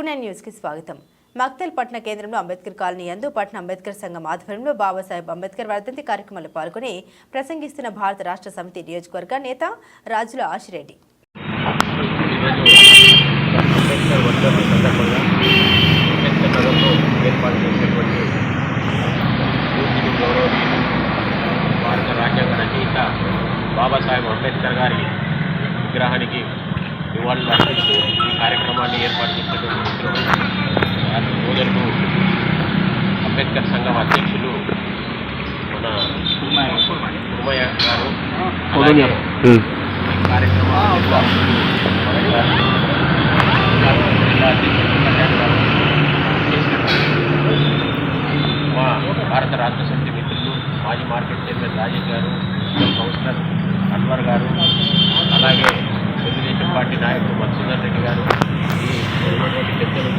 Two nine న్యూస్కి స్వాగతం. మక్తల్ పట్న కేంద్రంలో అంబేద్కర్ కాలనీ యందు పట్న అంబేద్కర్ సంఘం ఆధ్వర్యంలో బాబాసాహెబ్ అంబేద్కర్ వర్ధంతి కార్యక్రమంలో పాల్గొని ప్రసంగిస్తున్న భారత రాష్ట్ర సమితి నియోజకవర్గ నేత రాజుల ఆశిరెడ్డి. భారత రాజ్యాంగ రచయిత బాబాసాహెబ్ అంబేద్కర్ గారి విగ్రహానికి నివాళులు అర్పిస్తూ ఈ కార్యక్రమాన్ని ఏర్పాటు చేసినటువంటి సోదరులు అంబేద్కర్ సంఘం అధ్యక్షులు మన కుర్మయ్య గారు మా భారత రాష్ట్ర సమితి మిత్రులు మాజీ మార్కెట్ చైర్మన్ రాజేష్ గారు కౌన్సిలర్ అన్వర్ గారు అలాగే పార్టీ నాయకులు మధుసూదన్ రెడ్డి గారు ఈ ఉన్నటువంటి పెద్దలు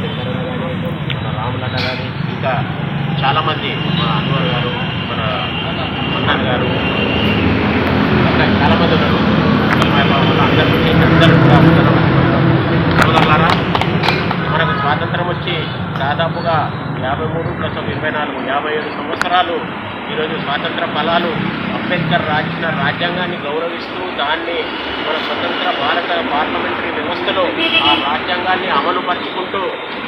గారు మన రాములన్న గారు ఇంకా చాలామంది మా అన్వర్ గారు మన మన్నన్ గారు ఇంకా చాలామంది ఉన్నారు. బాబు అందరూ అందరూ కూడా సోదరులారా మనకు స్వాతంత్రం వచ్చి దాదాపుగా యాభై మూడు ప్లస్ ఇరవై నాలుగు యాభై ఏడు సంవత్సరాలు ఈరోజు స్వాతంత్ర ఫలాలు అంబేద్కర్ రాసిన రాజ్యాంగాన్ని గౌరవిస్తూ దాన్ని మన స్వతంత్ర భారత పార్లమెంటరీ వ్యవస్థలో ఆ రాజ్యాంగాన్ని అమలుపరుచుకుంటూ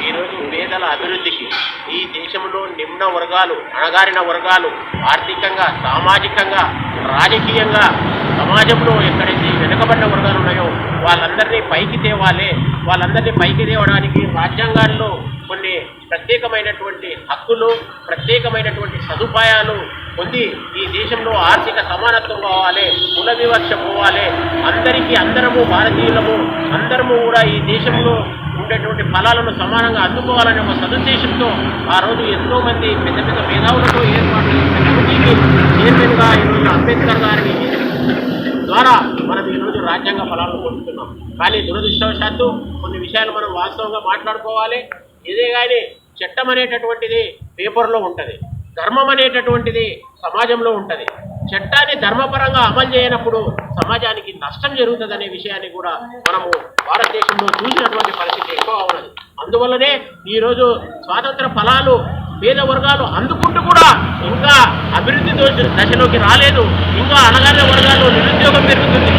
ఈరోజు పేదల అభివృద్ధికి ఈ దేశంలో నిమ్న వర్గాలు అణగారిన వర్గాలు ఆర్థికంగా సామాజికంగా రాజకీయంగా సమాజంలో ఎక్కడైతే వెనుకబడిన వర్గాలు ఉన్నాయో వాళ్ళందరినీ పైకి తేవాలి. వాళ్ళందరినీ పైకి తేవడానికి రాజ్యాంగాల్లో కొన్ని ప్రత్యేకమైనటువంటి హక్కులు ప్రత్యేకమైనటువంటి సదుపాయాలు పొంది ఈ దేశంలో ఆర్థిక సమానత్వం కావాలి కుల వివక్ష పోవాలి. అందరికీ అందరము భారతీయులము అందరము కూడా ఈ దేశంలో ఉండేటువంటి ఫలాలను సమానంగా అందుకోవాలనే ఒక సదుద్దేశంతో ఆ రోజు ఎంతోమంది పెద్ద పెద్ద మేధావులతో ఏర్పాటు కమిటీకి చైర్మన్గా ఈరోజు అంబేద్కర్ గారిని ద్వారా మనం ఈరోజు రాజ్యాంగ ఫలాలను పొందుతున్నాం. కానీ దురదృష్టవశాత్తు కొన్ని విషయాలు మనం వాస్తవంగా మాట్లాడుకోవాలి. ఇదే కానీ చట్టం అనేటటువంటిది పేపర్లో ఉంటుంది. ధర్మం అనేటటువంటిది సమాజంలో ఉంటుంది. చట్టాన్ని ధర్మపరంగా అమలు చేయనప్పుడు సమాజానికి నష్టం జరుగుతుందనే విషయాన్ని కూడా మనము భారతదేశంలో చూసినటువంటి పరిస్థితి ఎక్కువ ఉన్నది. అందువల్లనే ఈరోజు స్వాతంత్ర ఫలాలు పేద వర్గాలు అందుకుంటూ కూడా ఇంకా అభివృద్ధి దశలోకి రాలేదు. ఇంకా అణగారిన వర్గాల్లో నిరుద్యోగం పెరుగుతుంది.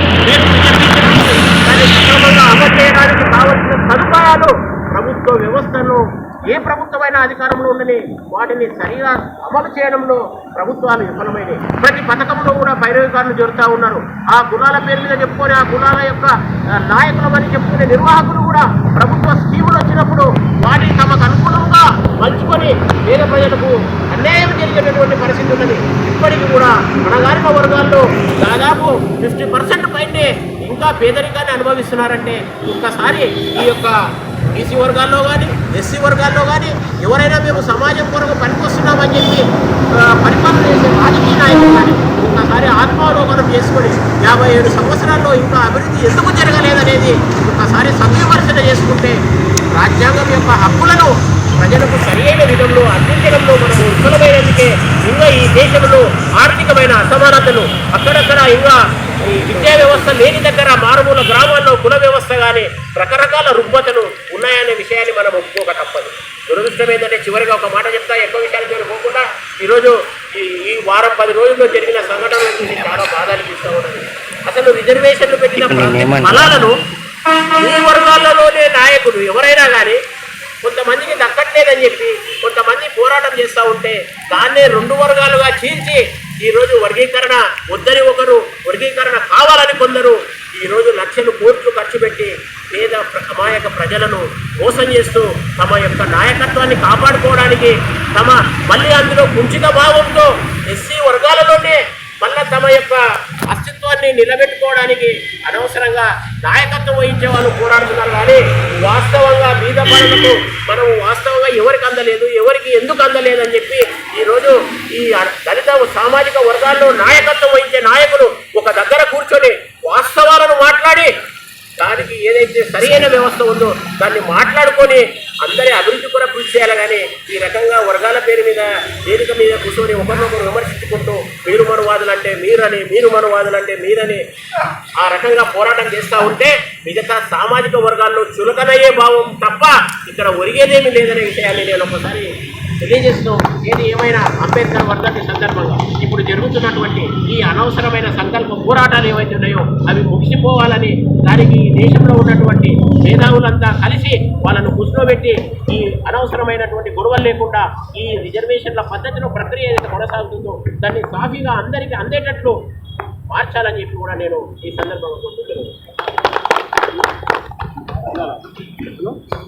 అమలు చేయడానికి కావలసిన సదుపాయాలు ప్రభుత్వ వ్యవస్థను ఏ ప్రభుత్వమైన అధికారంలో ఉండని వాటిని సరిగా అమలు చేయడంలో ప్రభుత్వాలు విఫలమైనవి. ప్రతి పథకంలో కూడా పైరవికారులు జరుగుతూ ఉన్నారు. ఆ గుణాల పేరు మీద చెప్పుకొని ఆ గుణాల యొక్క నాయకులు నాయకులమని చెప్పుకునే నిర్వాహకులు కూడా ప్రభుత్వ స్కీములు వచ్చినప్పుడు వాటిని తమకు అనుకూలంగా పంచుకొని పేద ప్రజలకు అన్యాయం జరిగేటటువంటి పరిస్థితి ఉన్నది. ఇప్పటికీ కూడా అణగారిన వర్గాల్లో దాదాపు ఫిఫ్టీ పర్సెంట్ పైనే ఇంకా పేదరికాన్ని అనుభవిస్తున్నారంటే ఒక్కసారి ఈ యొక్క బీసీ వర్గాల్లో కానీ ఎస్సీ వర్గాల్లో కానీ ఎవరైనా మేము సమాజం కొరకు పనికొస్తున్నామని చెప్పి పరిపాలన చేసే రాజకీయ నాయకులు కానీ ఒక్కసారి ఆత్మావలోకనం చేసుకొని యాభై ఏడు సంవత్సరాల్లో ఇంకా అభివృద్ధి ఎందుకు జరగలేదనేది ఒక్కసారి సద్విమర్శన చేసుకుంటే రాజ్యాంగం యొక్క హక్కులను ప్రజలకు సరియైన విధంలో అందించడంలో మనము విఫలమైనందుకే ఇంకా ఈ దేశంలో ఆర్థికమైన అసమానతలు అక్కడక్కడ ఇంకా ఈ విద్యా వ్యవస్థ లేని దగ్గర మారుమూల గ్రామాల్లో కుల వ్యవస్థ కానీ రకరకాల రుగ్మతలు ఉన్నాయనే విషయాన్ని మనం ఒప్పుకోక తప్పదు. దురదృష్టం ఏంటంటే చివరిగా ఒక మాట చెప్తా ఎక్కువ విషయాలు జరగకుండా ఈరోజు ఈ ఈ వారం పది రోజుల్లో జరిగిన సంఘటనలు చూసి చాలా బాధ అనిపిస్తూ ఉన్నది అసలు రిజర్వేషన్లు పెట్టిన ఫలాలను ఈ వర్గాలలోనే నాయకులు ఎవరైనా కానీ కొంతమందికి దక్కట్లేదని చెప్పి కొంతమంది పోరాటం చేస్తూ ఉంటే దాన్నే రెండు వర్గాలుగా చీల్చి ఈరోజు వర్గీకరణ వద్దని ఒకరు వర్గీకరణ కావాలని కొందరు ఈరోజు లక్షలు కోట్లు ఖర్చు పెట్టి పేద అమాయక ప్రజలను మోసం చేస్తూ తమ యొక్క నాయకత్వాన్ని కాపాడుకోవడానికి తమ మళ్ళీ అందులో కుంచిత భావంతో ఎస్సీ వర్గాలలోనే మళ్ళా తమ యొక్క అస్తిత్వాన్ని నిలబెట్టుకోవడానికి అనవసరంగా నాయకత్వం వహించే వాళ్ళు పోరాడుతున్నారు. కానీ వాస్తవంగా బీద పనులకు మనం వాస్తవంగా ఎవరికి అందలేదు ఎవరికి ఎందుకు అందలేదు అని చెప్పి ఈరోజు ఈ దళిత సామాజిక వర్గాల్లో నాయకత్వం వహించే నాయకులు ఒక దగ్గర కూర్చొని వాస్తవాలను మాట్లాడి దానికి ఏదైతే సరైన వ్యవస్థ ఉందో దాన్ని మాట్లాడుకొని అందరి అభివృద్ధి కృషి చేయాలి కానీ ఈ రకంగా వర్గాల పేరు మీద వేదిక మీద కూర్చొని ఒకరినొకరు విమర్శించుకుంటూ మీరు మనువాదులు అంటే మీరని మీరు మనువాదులు అంటే మీరని ఆ రకంగా పోరాటం చేస్తూ ఉంటే మిగతా సామాజిక వర్గాల్లో చులకనయ్యే భావం తప్ప ఇక్కడ ఒరిగేదేమీ లేదనే విషయాన్ని నేను ఒకసారి తెలియజేస్తూ నేను ఏమైనా అంబేద్కర్ వర్ధంతి సందర్భంగా ఇప్పుడు జరుగుతున్నటువంటి ఈ అనవసరమైన సంకల్ప పోరాటాలు ఏవైతే ఉన్నాయో అవి ముగిసిపోవాలని దానికి ఈ దేశంలో ఉన్నటువంటి మేధావులంతా కలిసి వాళ్ళను కూర్చోబెట్టి ఈ అనవసరమైనటువంటి గొడవలు లేకుండా ఈ రిజర్వేషన్ల పద్ధతిలో ప్రక్రియ ఏదైతే కొనసాగుతుందో దాన్ని సాఫీగా అందరికీ అందేటట్లు మార్చాలని చెప్పి కూడా నేను ఈ సందర్భంగా కోరుతున్నాను